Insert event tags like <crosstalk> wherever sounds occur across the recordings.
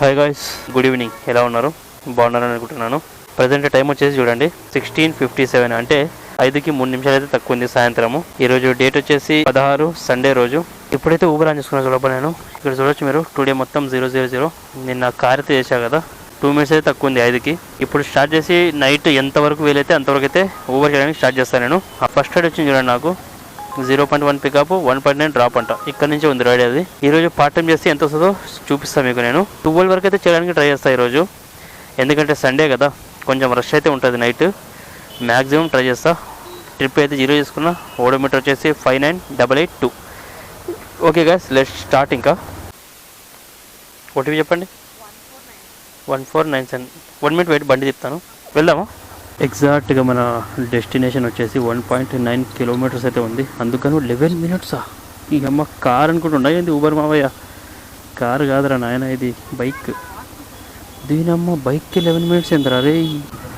Hi guys good evening ఎలా ఉన్నారు? బాగున్నారని అనుకుంటున్నాను. ప్రజెంట్ టైం వచ్చేసి చూడండి సిక్స్టీన్ ఫిఫ్టీ సెవెన్ అంటే ఐదుకి మూడు నిమిషాలు అయితే తక్కువ ఉంది సాయంత్రము. ఈ రోజు డేట్ వచ్చేసి పదహారు సండే రోజు. ఇప్పుడైతే ఊబర్ ఆన్ చేసుకున్నా చూడబ్బా నేను. ఇక్కడ చూడొచ్చు మీరు టుడే మొత్తం జీరో జీరో జీరో నిన్న కార్ అయితే చేశా కదా టూ మినిట్స్ అయితే తక్కువ ఉంది ఐదుకి. ఇప్పుడు స్టార్ట్ చేసి నైట్ ఎంతవరకు వీలైతే అంతవరకు అయితే ఊబర్ చేయడానికి స్టార్ట్ చేస్తాను నేను. ఆ ఫస్ట్ రైడ్ వచ్చింది చూడండి నాకు. Zero point one pickup one point nine drop అంట. ఇక్కడ నుంచి ఉంది రైడ్ అది. ఈ రోజు పార్ట్ టైం చేస్తే ఎంత వస్తుందో చూపిస్తాను మీకు నేను. ట్వెల్వ్ వరకు అయితే చేయడానికి ట్రై చేస్తాను ఈరోజు ఎందుకంటే సండే కదా. కొంచెం రష్ అయితే ఉంటుంది నైట్ మ్యాక్సిమం ట్రై చేస్తా. ట్రిప్ అయితే జీరో చేసుకున్నా. ఓడోమీటర్ వచ్చేసి five nine double eight two okay guys let start ఇంకా. ఓటీపీ చెప్పండి. One four nine seven one minute wait బండి తిప్పుతాను. వెళ్దామా? ఎగ్జాక్ట్గా మన డెస్టినేషన్ వచ్చేసి వన్ పాయింట్ నైన్ కిలోమీటర్స్ అయితే ఉంది. అందుకని లెవెన్ మినిట్సా? ఈ అమ్మ కార్ అనుకుంటున్నా. ఏంది ఊబర్ మావయ్య? కార్ కాదురా నాయన ఇది బైక్. దీనమ్మ బైక్కి లెవెన్ మినిట్స్ ఎంతరా అరే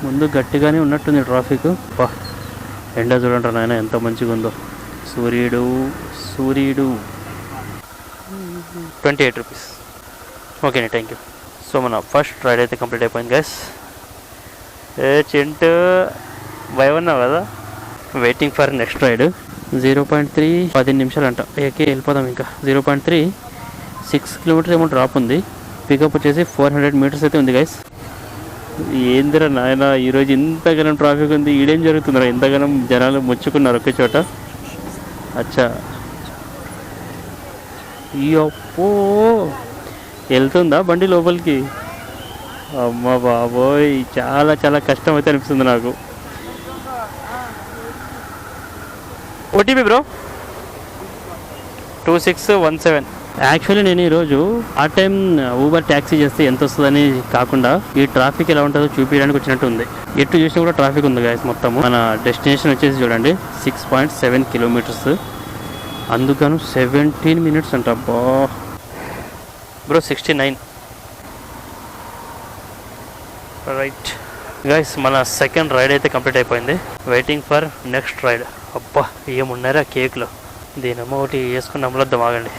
ముందు గట్టిగానే ఉన్నట్టుంది ట్రాఫిక్. బా ఎండ చూడండి నాయన ఎంత మంచిగా ఉందో సూర్యుడు సూర్యుడు. Twenty eight rupees. Okay thank you so మన ఫస్ట్ రైడ్ అయితే కంప్లీట్ అయిపోయింది గ్యాస్ ఏ చింటూ భయమన్నావు కదా? Waiting for next ride zero point three పదిహేను నిమిషాలు అంట ఏకే వెళ్ళిపోదాం ఇంకా. Zero point three six kilometres ఏమో డ్రాప్ ఉంది. పికప్ వచ్చేసి ఫోర్ హండ్రెడ్ మీటర్స్ అయితే ఉంది గైస్ ఏందిరా నాయన ఈరోజు ఇంతగానం ట్రాఫిక్ ఉంది. ఈడేం జరుగుతుందిరా? ఇంతగానం జనాలు ముచ్చుకున్నారు ఒకే చోట. అచ్చా. ఈ అప్పో వెళ్తుందా బండి లోపలికి? అమ్మ బాబోయ్ చాలా చాలా కష్టం అయితే అనిపిస్తుంది నాకు. OTP bro? Two six one seven. Actually నేను ఈరోజు ఆ టైం ఊబర్ ట్యాక్సీ చేస్తే ఎంత వస్తుందని కాకుండా ఈ ట్రాఫిక్ ఎలా ఉంటుందో చూపించడానికి వచ్చినట్టు ఉంది. ఎటు చూసినా కూడా ట్రాఫిక్ ఉంది గాయస్ మొత్తం మన డెస్టినేషన్ వచ్చేసి చూడండి సిక్స్ పాయింట్ సెవెన్ కిలోమీటర్స్ అందుకను సెవెంటీన్ మినిట్స్ అంట అబ్బా. Bro sixty nine right guys మన సెకండ్ రైడ్ అయితే కంప్లీట్ అయిపోయింది. వెయిటింగ్ ఫర్ నెక్స్ట్ రైడ్ అబ్బా ఏమున్నారా కేక్లో? దీనమ్మ ఒకటి వేసుకుని అమలొద్దాం ఆగండి.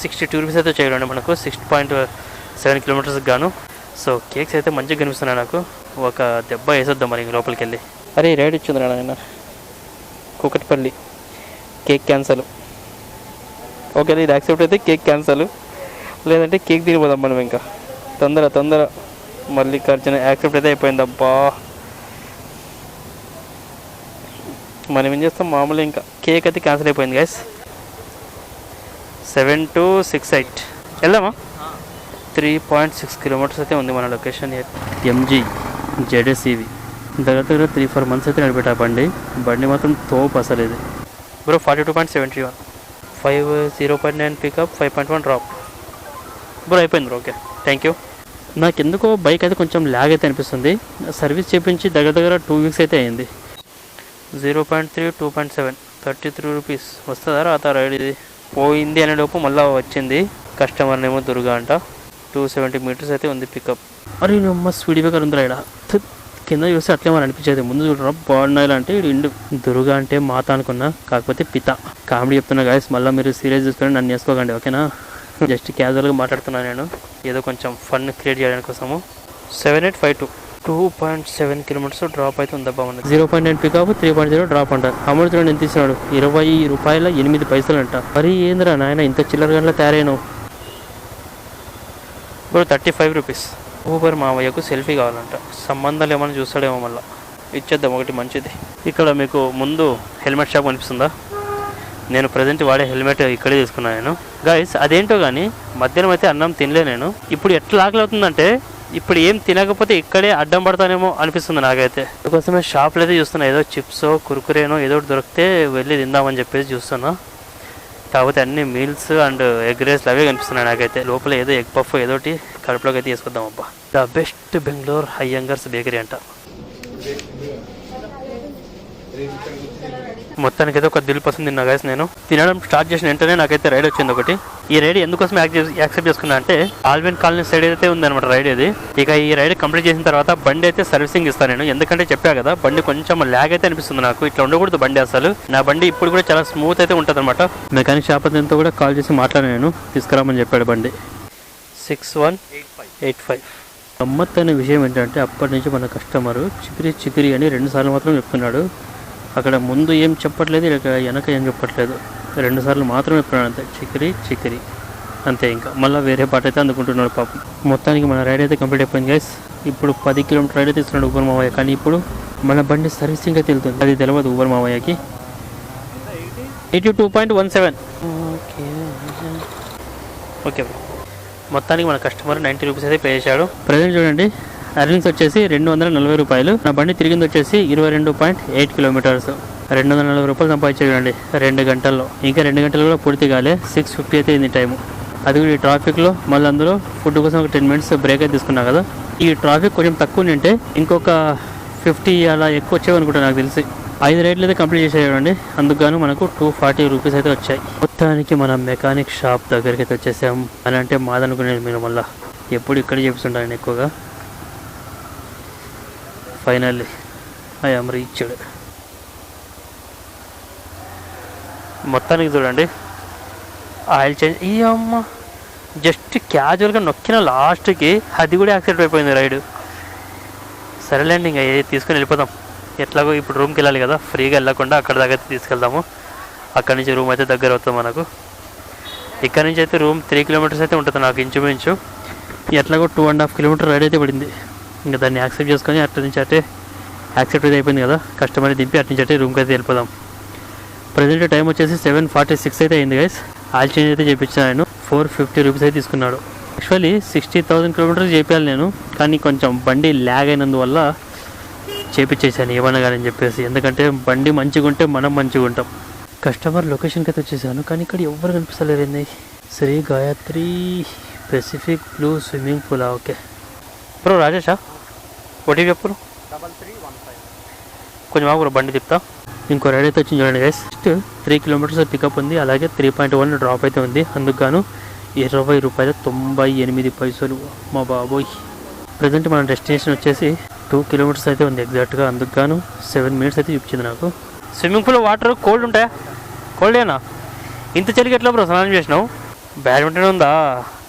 సిక్స్టీ టూ రూపీస్ అయితే చేయాలండి మనకు. సిక్స్ పాయింట్ సెవెన్ కిలోమీటర్స్కి గాను. సో కేక్స్ అయితే మంచిగా కనిపిస్తున్నాయి నాకు. ఒక దెబ్బ వేసేద్దాం మరి లోపలికి వెళ్ళి అరే రైడ్ ఇచ్చింది నాయన. కూకట్పల్లి. కేక్ క్యాన్సల్ ఓకే ఇది యాక్సెప్ట్ అయితే కేక్ క్యాన్సల్ లేదంటే కేక్ తినిపోదాం మనం ఇంకా. తొందర తొందర. మళ్ళీ ఖర్చున యాక్సెప్ట్ అయితే అయిపోయింది అబ్బా. మనం ఏం చేస్తాం? మామూలు ఇంకా కేక్ అయితే క్యాన్సిల్ అయిపోయింది guys seven two six eight. వెళ్దామా? త్రీ పాయింట్ సిక్స్ కిలోమీటర్స్ అయితే ఉంది మన లొకేషన్ ఎంజీ జెడ్ఎస్ఈవి. దగ్గర దగ్గర త్రీ ఫోర్ మంత్స్ అయితే నడిపెట్టా బండి. బండి మాత్రం తోపు అసలు ఇది. Bro forty two point seventy one five zero point nine pickup five point one drop bro అయిపోయింది బ్రో ఓకే థ్యాంక్ యూ నాకు ఎందుకో బైక్ అయితే కొంచెం ల్యాగ్ అయితే అనిపిస్తుంది. సర్వీస్ చేపించి దగ్గర దగ్గర టూ వీక్స్ అయితే అయింది. Zero point three two point seven thirty three rupees వస్తుందా రాత రైడ్ ఇది? పోయింది అనే లోపు మళ్ళీ వచ్చింది. కస్టమర్ నేమో దుర్గా అంట. టూ సెవెంటీ మీటర్స్ అయితే ఉంది పికప్ అరే అమ్మ స్పీడ్ బ్రేకర్ ఉంది రైడా కింద చూస్తే అట్లే మరి అనిపించేది. ముందు చూడరా బాగున్నాయి అంటే ఇండు దుర్గా అంటే మాత అనుకున్నా కాకపోతే పిత. కామెడీ చెప్తున్నా గాయస్ మళ్ళీ మీరు సీరియస్ చూసుకొని నన్ను వేసుకోకండి ఓకేనా <laughs> జస్ట్ క్యాజువల్గా మాట్లాడుతున్నాను నేను. ఏదో కొంచెం ఫన్ క్రియేట్ చేయడానికి కోసము. Seven eight five two. Two point seven kilometres drop అయితే ఉందబ్బా మనకి. Zero point nine pickup three point zero drop అంట. అమౌంట్ చూడండి ఎంత ఇస్తున్నాడు ఇరవై రూపాయల ఎనిమిది పైసలు అంట మరి ఏందిరా నాయన ఇంత చిల్లర గంటల తయారైనావు? ఇప్పుడు థర్టీ ఫైవ్ రూపీస్. ఊబర్ మావయ్యకు సెల్ఫీ కావాలంట. సంబంధాలు ఏమైనా చూస్తాడేమో మళ్ళీ. ఇచ్చేద్దాం ఒకటి మంచిది. ఇక్కడ మీకు ముందు హెల్మెట్ షాప్ కనిపిస్తుందా? నేను ప్రజెంట్ వాడే హెల్మెట్ ఇక్కడే తీసుకున్నాను నేను. గైస్ అదేంటో కానీ మధ్యాహ్నం అయితే అన్నం తినలే నేను. ఇప్పుడు ఎట్లా ఆకలి అవుతుందంటే ఇప్పుడు ఏం తినకపోతే ఇక్కడే అడ్డం పడతానేమో అనిపిస్తుంది నాకైతే. అందుకోసమే షాప్లో అయితే చూస్తున్నా. ఏదో చిప్స్ కురుకురేనో ఏదో ఒకటి దొరికితే వెళ్ళి తిందామని చెప్పేసి చూస్తున్నా. కాకపోతే అన్ని మీల్స్ అండ్ ఎగ్ రైస్ అవే కనిపిస్తున్నాయి నాకైతే. లోపల ఏదో ఎగ్ పఫ్ ఏదోటి కడుపులోకి అయితే తీసుకుందాం అబ్బా. The best Bengaluru Iyengar's bakery అంట. మొత్తానికి అయితే ఒక దిల్ పసంది తిన్నా గైస్ నేను. తినడం స్టార్ట్ చేసిన వెంటనే నాకైతే రైడ్ వచ్చింది ఒకటి. ఈ రైడ్ ఎందుకోసం యాక్సెప్ట్ చేసుకున్నా అంటే ఆల్విన్ కాలనీ సైడ్ అయితే ఉందన్నమాట రైడ్ ఇది. ఇక ఈ రైడ్ కంప్లీట్ చేసిన తర్వాత బండి అయితే సర్వీసింగ్ ఇస్తాను నేను. ఎందుకంటే చెప్పా కదా బండి కొంచెం ల్యాగ్ అయితే అనిపిస్తుంది నాకు. ఇట్లా ఉండకూడదు బండి అసలు. నా బండి ఇప్పుడు కూడా చాలా స్మూత్ అయితే ఉంటుంది అనమాట మెకానిక్ షాప్ అతనితో కూడా కాల్ చేసి మాట్లాడాను నేను. తీసుకురామని చెప్పాడు బండి. సిక్స్ వన్ ఎయిట్ ఫైవ్ గమ్మత్తైన విషయం ఏంటంటే అప్పటి నుంచి మన కస్టమరు చికిరి చికిరి అని రెండు సార్లు మాత్రం చెప్తున్నాడు. అక్కడ ముందు ఏం చెప్పట్లేదు ఇక్కడ వెనక ఏం చెప్పట్లేదు. రెండు సార్లు మాత్రం చెప్తున్నాడు అంతే. చికిరి చికిరి. అంతే ఇంకా. మళ్ళీ వేరే పాట అయితే అందుకుంటున్నాడు పాపం. మొత్తానికి మన రైడ్ అయితే కంప్లీట్ అయిపోయింది గైస్ ఇప్పుడు పది కిలోమీటర్ రైడ్ అయితే ఇస్తున్నాడు ఉబర్ మావయ్య కానీ ఇప్పుడు మన బండి సర్వీసింగ్ అయితే వెళ్తుంది. అది తెలియదు ఉబర్ మావయ్యకి eighty two point one seven. Okay. Okay మొత్తానికి మన కస్టమర్ నైంటీ రూపీస్ అయితే పే చేశాడు. ప్రజెంట్ చూడండి. అర్నింగ్స్ వచ్చేసి రెండు వందల నలభై రూపాయలు. నా బండి తిరిగింది వచ్చేసి ఇరవై రెండు పాయింట్ ఎయిట్ కిలోమీటర్స్. రెండు వందల నలభై రూపాయలు సంపాదించేయండి రెండు గంటల్లో. ఇంకా రెండు గంటలు కూడా పూర్తి కాలే. సిక్స్ ఫిఫ్టీ అయితే ఇది టైము. అది కూడా ఈ ట్రాఫిక్లో మళ్ళీ అందులో ఫుడ్ కోసం ఒక టెన్ మినిట్స్ బ్రేక్ అయితే తీసుకున్నా కదా. ఈ ట్రాఫిక్ కొంచెం తక్కువ ఉంటే ఇంకొక ఫిఫ్టీ అలా ఎక్కువ వచ్చేవి అనుకుంటా నాకు తెలిసి. ఐదు రేట్లు అయితే కంప్లీట్ చేసేయండి అందుకు మనకు టూ ఫార్టీ రూపీస్ అయితే వచ్చాయి. మొత్తానికి మనం మెకానిక్ షాప్ దగ్గరికి అయితే వచ్చేసాం. అని అంటే మాదనుకునేది మీరు మళ్ళీ. ఎప్పుడు ఇక్కడ చెప్తుంటాను ఎక్కువగా? Finally I am reached. మొత్తానికి చూడండి. ఆయిల్ చేంజ్ ఈ అమ్మ. జస్ట్ క్యాజువల్గా నొక్కిన లాస్ట్కి అది కూడా యాక్సిడెంట్ అయిపోయింది రైడ్. సరేలేండి ఇంకా ఏ తీసుకుని వెళ్ళిపోదాం. ఎట్లాగో ఇప్పుడు రూమ్కి వెళ్ళాలి కదా ఫ్రీగా వెళ్ళకుండా అక్కడ దగ్గర తీసుకెళ్దాము. అక్కడి నుంచి రూమ్ అయితే దగ్గర అవుతుంది మనకు. ఇక్కడ నుంచి అయితే రూమ్ త్రీ కిలోమీటర్స్ అయితే ఉంటుంది నాకు ఇంచుమించు. ఎట్లాగో two and half kilometre ride అయితే పడింది. ఇంకా దాన్ని యాక్సెప్ట్ చేసుకొని అటు నుంచి అటే యాక్సెప్ట్ అయితే అయిపోయింది కదా. కస్టమర్ దింపి అటు నుంచి అటే రూమ్కి అయితే వెళ్ళిపోదాం. ప్రజెంట్ టైం వచ్చేసి సెవెన్ ఫార్టీ సిక్స్ అయితే అయింది గైస్ ఆయిల్ చేంజ్ అయితే చేయించాను నేను. ఫోర్ ఫిఫ్టీ రూపీస్ అయితే తీసుకున్నాడు. యాక్చువల్లీ సిక్స్టీ థౌసండ్ కిలోమీటర్స్ చేపించాలి నేను. కానీ కొంచెం బండి ల్యాగ్ అయినందువల్ల చేపించేసాను ఏమన్నా కానీ అని చెప్పేసి. ఎందుకంటే బండి మంచిగా ఉంటే మనం మంచిగా ఉంటాం. కస్టమర్ లొకేషన్కి అయితే వచ్చేసాను. కానీ ఇక్కడ ఎవ్వరు కనిపిస్తలేరు ఏంది? Shri Gayatri Pacific blue swimming pool okay bro రాజేషా? ఒకటి చెప్పరు కొంచెం ఆగు బండి తిప్పుతా. ఇంకో రైడ్ అయితే వచ్చింది చూడండి guys just three kilometres pickup ఉంది. అలాగే త్రీ పాయింట్ వన్ డ్రాప్ అయితే ఉంది. అందుకు గాను ఇరవై రూపాయల తొంభై ఎనిమిది పైసలు. మా బాబోయ్. ప్రజెంట్ మన డెస్టినేషన్ వచ్చేసి టూ కిలోమీటర్స్ అయితే ఉంది ఎగ్జాక్ట్గా అందుకు గాను సెవెన్ మినిట్స్ అయితే చూపించింది నాకు. స్విమ్మింగ్ పూల్ వాటర్ కోల్డ్ ఉంటాయా? కోల్డేనా ఇంత చలికి ఎట్లా బ్రో స్నానం చేసినావు? బ్యాడ్మింటన్ ఉందా?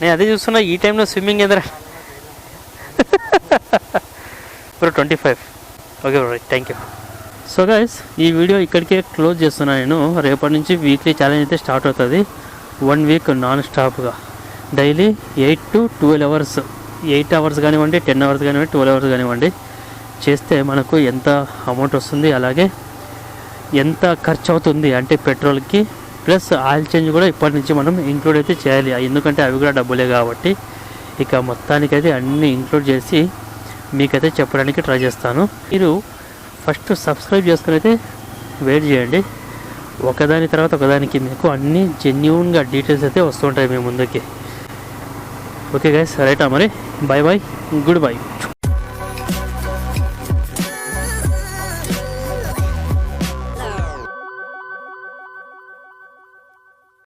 నేను అదే చూస్తున్నా ఈ టైంలో స్విమ్మింగ్ ఎదురా. <laughs> Bro twenty five okay bro thank you so guys ఈ వీడియో ఇక్కడికే క్లోజ్ చేస్తున్నాను నేను. రేపటి నుంచి వీక్లీ ఛాలెంజ్ అయితే స్టార్ట్ అవుతుంది. వన్ వీక్ నాన్ స్టాప్గా daily eight to twelve hours eight hours కానివ్వండి టెన్ అవర్స్ కానివ్వండి ట్వెల్వ్ అవర్స్ కానివ్వండి. చేస్తే మనకు ఎంత అమౌంట్ వస్తుంది అలాగే ఎంత ఖర్చు అవుతుంది అంటే పెట్రోల్కి ప్లస్ ఆయిల్ చేంజ్ కూడా ఇప్పటి నుంచి మనం ఇంక్లూడ్ అయితే చేయాలి. ఎందుకంటే అవి కూడా డబ్బులే కాబట్టి. ఇక మొత్తానికైతే అన్నీ ఇంక్లూడ్ చేసి మీకైతే చెప్పడానికి ట్రై చేస్తాను. మీరు ఫస్ట్ సబ్స్క్రైబ్ చేసుకుని అయితే వెయిట్ చేయండి. ఒకదాని తర్వాత ఒకదానికి మీకు అన్ని జెన్యున్గా డీటెయిల్స్ అయితే వస్తుంటాయి మీ ముందుకి. ఓకే గైస్ రైటా మరి బాయ్ బాయ్ గుడ్ బాయ్